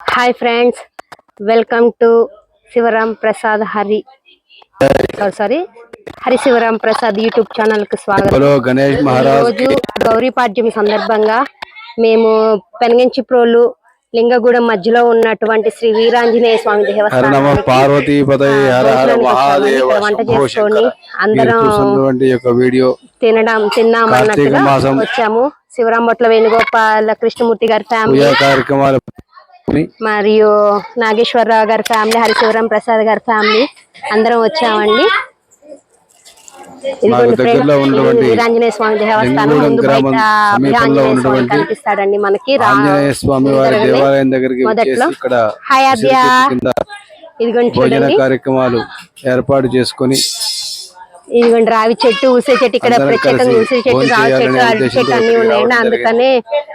Hi friends welcome to Shivaram Prasad Hari sorry Hari Shivaram Prasad YouTube ఛానల్కు స్వాగతం hello Ganesh Maharaj రోజు గౌరీ పాడ్యం సందర్భంగా మేము పెనగంచిప్రోలు లింగగూడెం మధ్యలో ఉన్నటువంటి శ్రీ వీరాంజనేయ స్వామి దేవస్థానం వంట చేసుకొని అందరం తినడం మాసం. వచ్చాము. శివరాం బొట్ల వేణుగోపాల కృష్ణమూర్తి గారి ఫ్యామిలీ కార్యక్రమాలు మరియు నాగేశ్వరరావు గారి ఫ్యామిలీ హరిశివరాం ప్రసాద్ గారి ఫ్యామిలీ అందరం వచ్చామండి. వీరాంజనేయ స్వామి దేవస్థానం ముందు బయట వీరాంజనేయ స్వామి కనిపిస్తాడండి మనకి. ఆంజనేయ స్వామి వారి దేవాలయం దగ్గరికి మొదట్లో హాయ్ కింద ఇదిగోండి భోజన కార్యక్రమాలు ఏర్పాటు చేసుకొని ఇదిగోండి రావి చెట్టు ఉసిరి చెట్టు ఇక్కడ ప్రత్యేకంగా ఉసిరి చెట్టు రావి చెట్టు అరటి చెట్టు అన్ని ఉన్నాయండి అందుకనే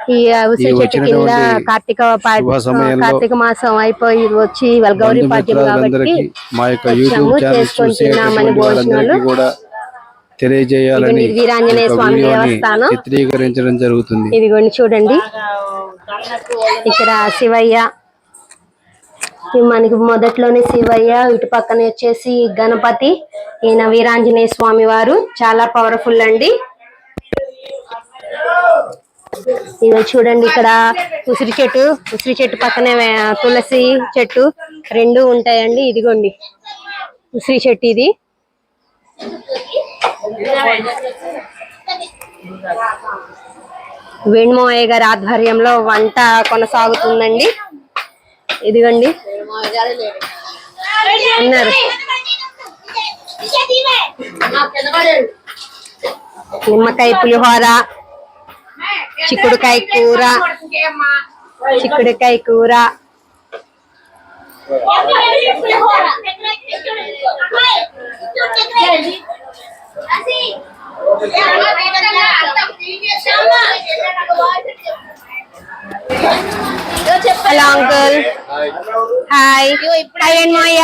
ఈ ఉసిరి ఈ చెట్టు కింద కార్తీక కార్తీక మాసం అయిపోయి వచ్చి గౌరీ పాడ్యం కాబట్టి బంధుమిత్రులందరికీ మా యొక్క వచ్చాము, యూట్యూబ్ ఛానల్ చేసుకొని చూసే తిన్నామని భోజనాలు. కూడా తెలియజేయాలని వీరాంజనేయ స్వామి దేవస్థానం. చిత్రీకరించడం జరుగుతుంది ఇదిగోండి చూడండి ఇక్కడ శివయ్య మనకి మొదట్లోనే శివయ్య ఇటు పక్కన వచ్చేసి గణపతి ఈయన వీరాంజనేయ స్వామి వారు. చాలా పవర్ఫుల్ అండి. ఇవి చూడండి ఇక్కడ ఉసిరి చెట్టు ఉసిరి చెట్టు పక్కనే తులసి చెట్టు రెండు ఉంటాయండి. ఇదిగోండి. ఉసిరి చెట్టు ఇది. వేణుమోయ్య గారి ఆధ్వర్యంలో వంట కొనసాగుతుందండి. ఇదిగోండి. ఉన్నారు నిమ్మకాయ పులిహోర చిక్కుడుకాయ కూర చిక్కుడుకాయ కూర హలో అంకుల్. హాయ్ హాయ్ వేణుమోయ్య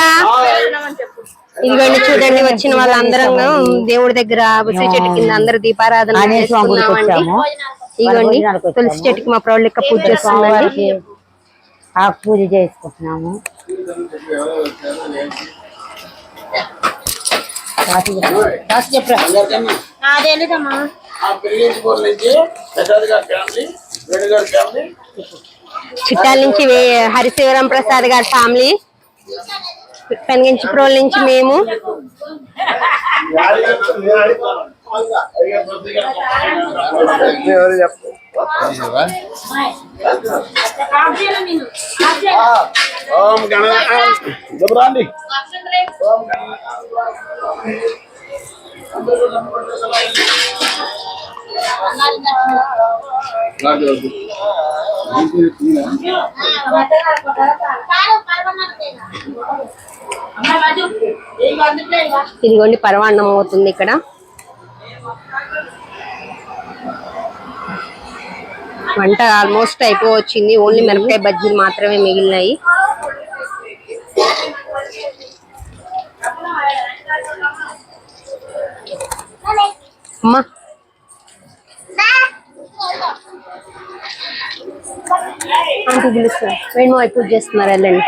ఇదిగోండి చూడండి వచ్చిన వాళ్ళందరం దేవుడి దగ్గర ఉసిరి చెట్టు కింద అందరూ దీపారాధన ఇదిగోండి తులసి చెట్టుకి మా ప్రౌఢ లెక్క పూజ స్వామివారికి ఆకు పూజ చేసుకుంటున్నాము. చిట్టాల నుంచి వే- హరిశివరం ప్రసాద్ గారి ఫ్యామిలీ. పెనగించి ప్రోల్ నుంచి మేము. ఓం ఇదిగోండి పరమాన్నం అవుతుంది ఇక్కడ. వంట ఆల్మోస్ట్ అయిపోవచ్చింది. ఓన్లీ మిరపకాయ బజ్జీలు మాత్రమే మిగిలినాయి. అమ్మా ఆంటీ పిలుస్తారు వేణు మావయ్య పూజ చేస్తున్నారు వెళ్ళండి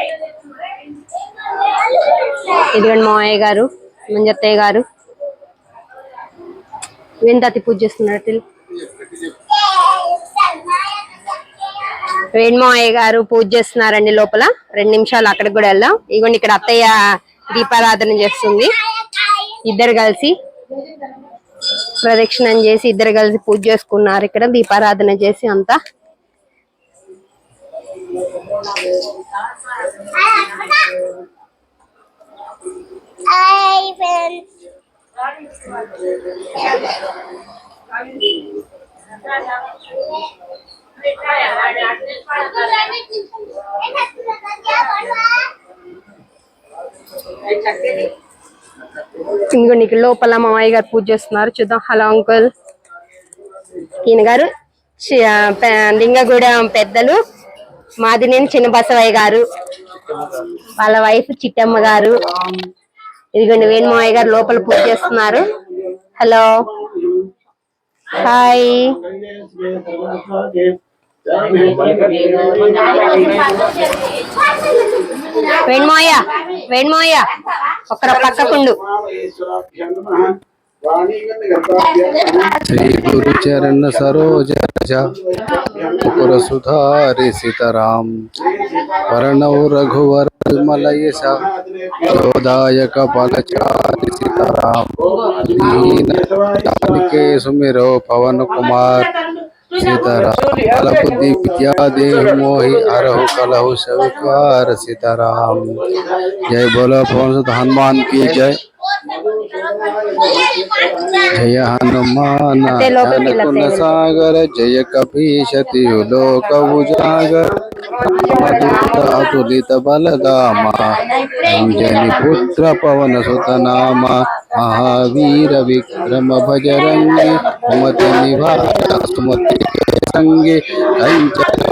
ఇదిగోండి మావయ్య గారు మంజత్తయ్య గారు వేణుతాతి పూజ చేస్తున్నారు తెలు వేణుమావయ్య గారు పూజ చేస్తున్నారండి లోపల రెండు నిమిషాలు అక్కడికి కూడా వెళ్దాం. ఇదిగోండి ఇక్కడ అత్తయ్య దీపారాధన చేస్తుంది. ఇద్దరు కలిసి ప్రదక్షిణం చేసి ఇద్దరు కలిసి పూజ చేసుకున్నారు ఇక్కడ దీపారాధన చేసి అంతా. ఇదిగోండి ఇక్కడ లోపల మామయ్య గారు పూజ చేస్తున్నారు. చూద్దాం. Hello uncle. ఈయన గారు. లింగ ఆ, లింగగూడెం పెద్దలు. మాదినేని చిన్న బసవయ్య గారు. వాళ్ళ వైఫ్ చిట్టమ్మ గారు. ఇదిగోండి వేణుమావయ్య గారు లోపల పూజ చేస్తున్నారు. హలో హాయ్ వెణ్మోయ వెణ్మోయ ఒక పక్కకుండు. श्री गुरु चरण सरोज रज सुधारि सीताराम वर्णौ रघुवर मलयश पलचारि सीताराम के सुमिरो पवन कुमार, सीताराम विद्या मोहि कलहु स्वीकार सीताराम। जय बोलो हनुमान की जय। जय हनुमान ज्ञान. सागर जय कपीशति लोक उजागर अतुलित बलधामा अंजनी पुत्र पवन सुत नामा महावीर विक्रम भजरंगी सुमति निवार सुमति के संगे कंचन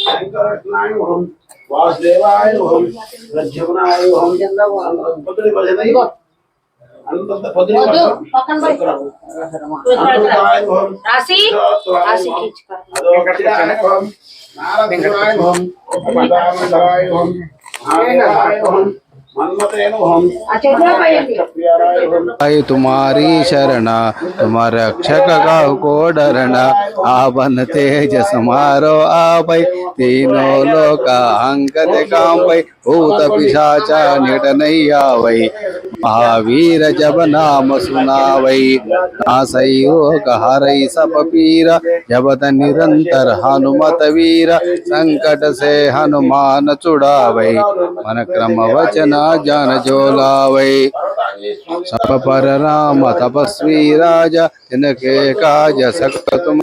शंकरणायुहम वासुदेवायुहम रज्जुनायुहम चंद्रवहम नारायण ओं पुत्री भजनै अनंत पुत्री अनंताय ओं రాసి राशि अदोक्षाय ओं नारसिंहाय ओं पदामधराय ओं नारायणाय ओं मन्मतेन ओं प्रियाराय ओं आई तुम्हारी शरण तुम रक्षक का को डरना आवन तेज समारो आवै तीनों लोक अंकत कांपै भूत पिशाचा निट नहीं आवै महावीर जब नाम सुनावै नासै योग हरै सब पीर जबत निरंतर हनुमत वीर संकट से हनुमान छुड़ावै मन क्रम वचन రాజాన జోలావై సపర రామ తపస్వి రాజా తినకే కాజ సకతుమ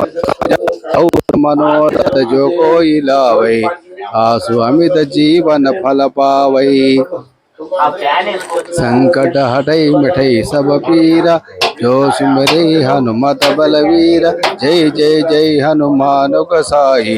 మనోరథ జో కోయి లావై ఆసు అమిత జీవన ఫల పావై संकट हटई मिठई सब पीरा जो सिमरे हनुमत बलवीरा जय जय जय हनुमान साई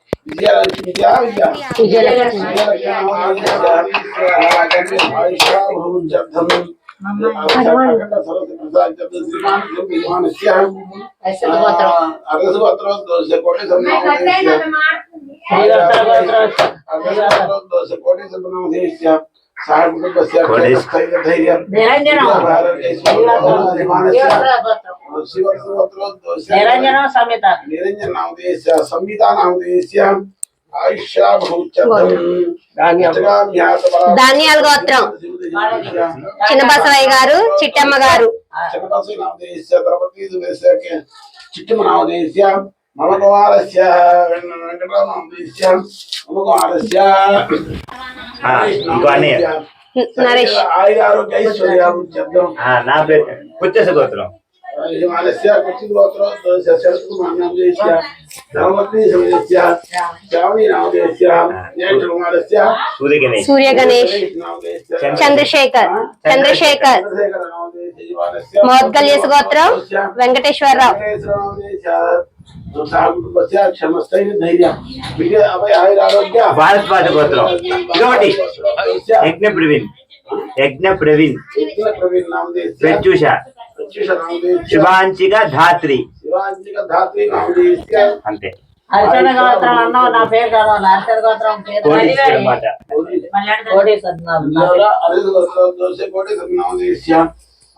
अर्धसु अत्र दोष कोटि सम्नामधेश्य నిరంజన. సంహితా. ధాన్యాల. గోత్రం. చిన్న బసవయ్య గారు చిట్టమ్మ గారు. చిట్టమ నామదేశ్య మమ కుమారస్య వెంకటరామస్య మమ కుమారస్య ఇంకో అన్నయ్య. నరేష్. ఆయుర ఆరోగ్య ఐశ్వర్యాలు చెప్దాం ఆ, నా పేరు పుచ్చస గోత్రం. హిమాలస్య కుచిగోత్ర శరత్ కుమారస్య ధర్మపత్ని సమయస్య శ్రావణి నామదేశ్య జ్యేష్ఠ కుమారస్య సూర్య గణేష్ సూర్య గణేష్ నామదేశ్య చంద్రశేఖర్ చంద్రశేఖర్ చంద్రశేఖర నామదేశ్య జీవాలస్య మోద్గల్యస్ గోత్రం వెంకటేశ్వరరావు క్షమస్థైర్య ధైర్యం విజయ అభయ ఆయుర ఆరోగ్య భారద్వాజ గోత్రం ఇదొకటి యజ్ఞ ప్రవీణ్ యజ్ఞ ప్రవీణ్ ప్రవీణ్ నామదేశ్య ప్రత్యూష ప్రత్యూష నామదేశ్య శుభాంచిక ధాత్రి శివాంజిక ధాత్రి నామదేశ్య అంతే హరిచంద్ర గోత్రం అన్నావు నా పేరు చదవాలి హరిచంద్ర గోత్రం పేరు కోటీశ్వర మాట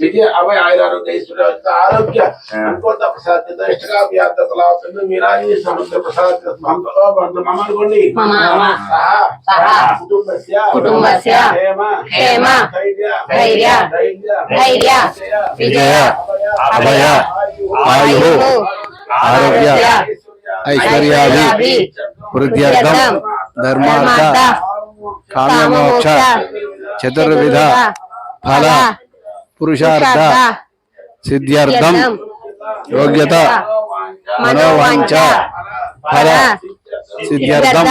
విజయ అభయ ఆయురారోగ్య ఐశ్వర్య ఆరోగ్య అనుకోత ప్రసాద్ ఇష్టగా వ్యాప్త కళాపందు మీరాజి సముద్ర ప్రసాద్ బంధులో బంధు మమ అనుకోండి మమ. సహా సహా. కుటుంబస్య. కుటుంబస్య. హేమ. హేమ. ధైర్య. ధైర్య. ధైర్య. ధైర్య. విజయ. అభయ. ఆయు. ఆరోగ్య. ఐశ్వర్యాది. వృద్ధ్యర్థం. ధర్మార్థ. కామ్యమోక్ష. చతుర్విధ. ఫల. పురుషార్థ సిద్ధ్యర్థం యోగ్యత మనోవాంఛ. ఫల సిద్ధ్యర్థం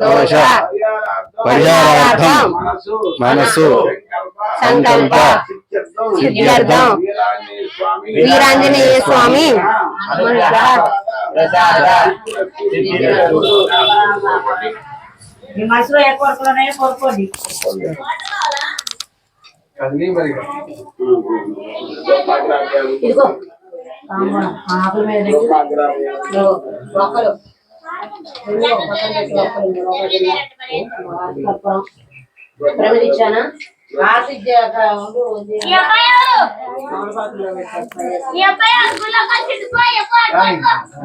దోష పరిహారార్థం మనస్సు సంకల్ప. సిద్ధ్యర్థం వీరాంజనేయ స్వామి. మీ మనసులో ఏ కోరుకున్నాయో కోరుకోండి. ఇదిగో. ఆకుల మీద.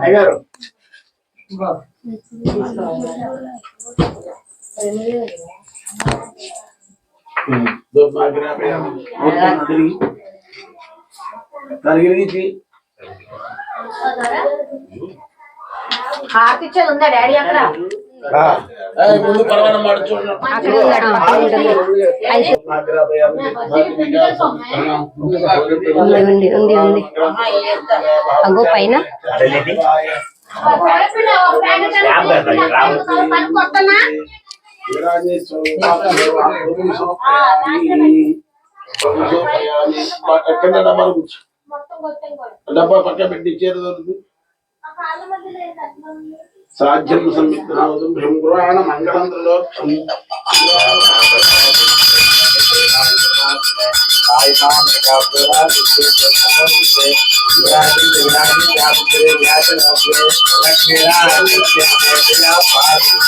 అయ్యారు ఇదిగో. హారతి ఇచ్చేది ఉందా డాడీ అక్కడ ముందు పరమాణ. ఉంది ఉంది ఉంది ఉంది. అగో పైన. డబ్బా పక్క పెట్టి ఇచ్చేది దొరుకుతుంది సాధ్యం సంయుక్తం బ్రహ్మపురాణ మంగళంత్రలో హనుమాన్కి హర హర మహాదేవ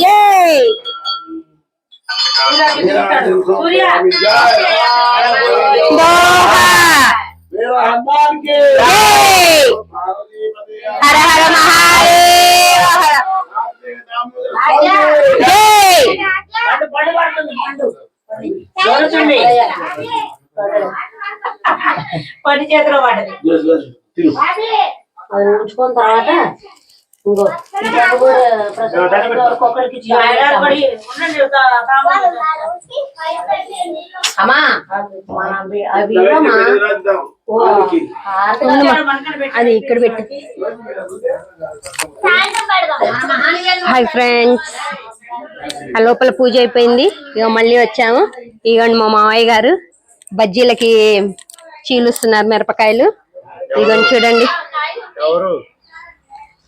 జై పండు పండు పడుతుంది పండు. దొరుకుతుంది పండు చేతిలో అది ఉంచుకున్న తర్వాత ఇంకో అమ్మా. అవి అది ఇక్కడ పెట్టు. హాయ్ ఫ్రెండ్స్ ఆ లోపల పూజ అయిపోయింది. ఇక మళ్ళీ వచ్చాము. ఇగోండి మా మావయ్య గారు బజ్జీలకి చీలుస్తున్నారు మిరపకాయలు. ఇగోండి చూడండి.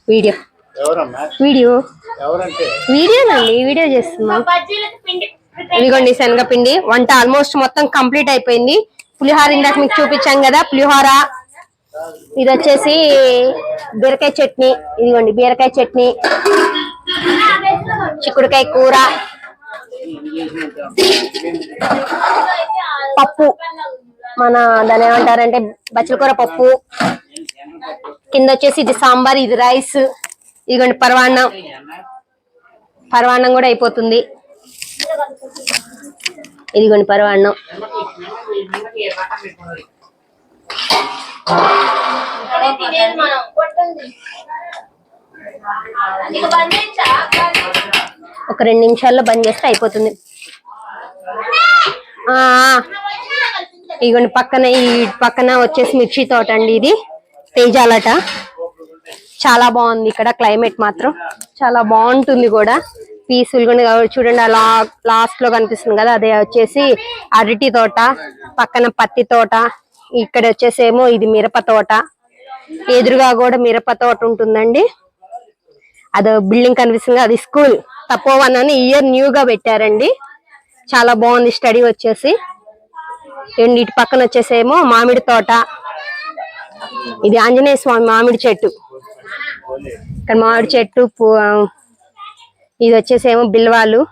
వీడియో. వీడియో. ఎవరంటే? వీడియోనండి వీడియో చేస్తున్నాం. ఇదిగోండి శనగపిండి. వంట ఆల్మోస్ట్ మొత్తం కంప్లీట్ అయిపోయింది. పులిహోర ఇందాక మీకు చూపించాం కదా పులిహోర. ఇది వచ్చేసి బీరకాయ చట్నీ. ఇదిగోండి బీరకాయ చట్నీ. చిక్కుడుకాయ కూర. పప్పు. మన దాని ఏమంటారంటే బచ్చలకూర పప్పు. కింద వచ్చేసి ఇది సాంబార్ ఇది రైస్ ఇదిగోండి పరవాన్నం. పరవాన్నం కూడా అయిపోతుంది. ఇదిగోండి పరవాన్నం. ఒక రెండు నిమిషాల్లో బంద్ చేస్తే అయిపోతుంది. ఇగోండి పక్కన ఈ పక్కన వచ్చేసి మిర్చి తోట అండి ఇది. తేజాలట. చాలా బాగుంది ఇక్కడ క్లైమేట్ మాత్రం. చాలా బాగుంటుంది కూడా. పీస్ఫుల్గా ఉంది. చూడండి అలా లాస్ట్లో కనిపిస్తుంది కదా అదే వచ్చేసి అరటి తోట పక్కన పత్తి తోట ఇక్కడ వచ్చేసి ఏమో ఇది మిరప తోట. ఎదురుగా కూడా మిరప తోట ఉంటుందండి. అదో బిల్డింగ్ కనిపిస్తుంది అది స్కూల్. తపోవన్ అని ఇయర్ న్యూ గా పెట్టారండి. చాలా బాగుంది స్టడీ వచ్చేసి. అండ్ ఇటు పక్కన వచ్చేసేమో మామిడి తోట. ఇది ఆంజనేయ స్వామి మామిడి చెట్టు. ఇక్కడ మామిడి చెట్టు పు- ఇది వచ్చేసేమో బిల్వాలు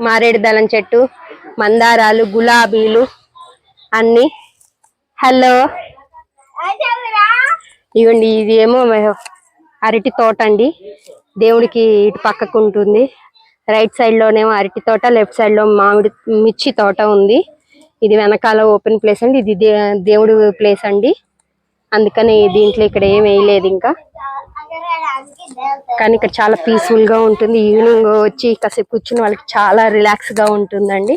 మారేడు దళం చెట్టు మందారాలు గులాబీలు అన్ని. హలో. ఇవ్వండి ఇది ఏమో అరటి తోట అండి. దేవుడికి ఇటు పక్కకు ఉంటుంది రైట్ సైడ్ లోనేమో అరటి తోట లెఫ్ట్ సైడ్లో మామిడి మిర్చి తోట ఉంది. ఇది వెనకాల ఓపెన్ ప్లేస్ అండి. ఇది దేవుడు ప్లేస్ అండి. అందుకని దీంట్లో ఇక్కడ ఏం వేయలేదు ఇంకా. కానీ ఇక్కడ చాలా పీస్ఫుల్గా ఉంటుంది. ఈవినింగ్ వచ్చి కాసేపు కూర్చుని వాళ్ళకి చాలా రిలాక్స్గా ఉంటుందండి.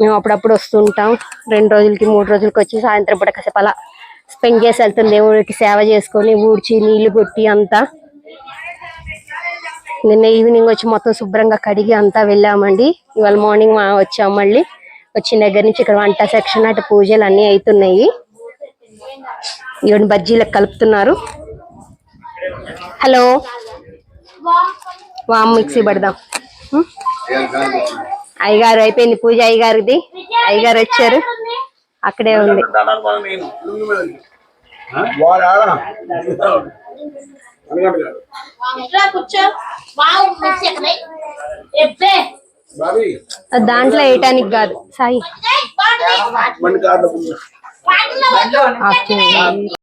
మేము అప్పుడప్పుడు వస్తుంటాం. రెండు రోజులకి మూడు రోజులకి వచ్చి సాయంత్రం పూట కాసేపు అలా స్పెండ్ చేసి వెళ్తాం. దేవుడికి సేవ చేసుకొని ఊడ్చి నీళ్ళు కొట్టి అంతా. నిన్న ఈవినింగ్ వచ్చి మొత్తం శుభ్రంగా కడిగి అంతా వెళ్ళామండి. ఇవాళ మార్నింగ్ వచ్చాం మళ్ళీ. వచ్చిన దగ్గర నుంచి ఇక్కడ వంట సెక్షన్ అటు పూజలు అన్ని అవుతున్నాయి. ఇవన్నీ బజ్జీలకు కలుపుతున్నారు. హలో. వామ్ మిక్సీ పడదాం. అయ్యగారు అయిపోయింది పూజ అయ్యగారిది. అయ్యగారు వచ్చారు. అక్కడే ఉంది. కూర్చో. దాంట్లో వేయటానికి కాదు. సాయి.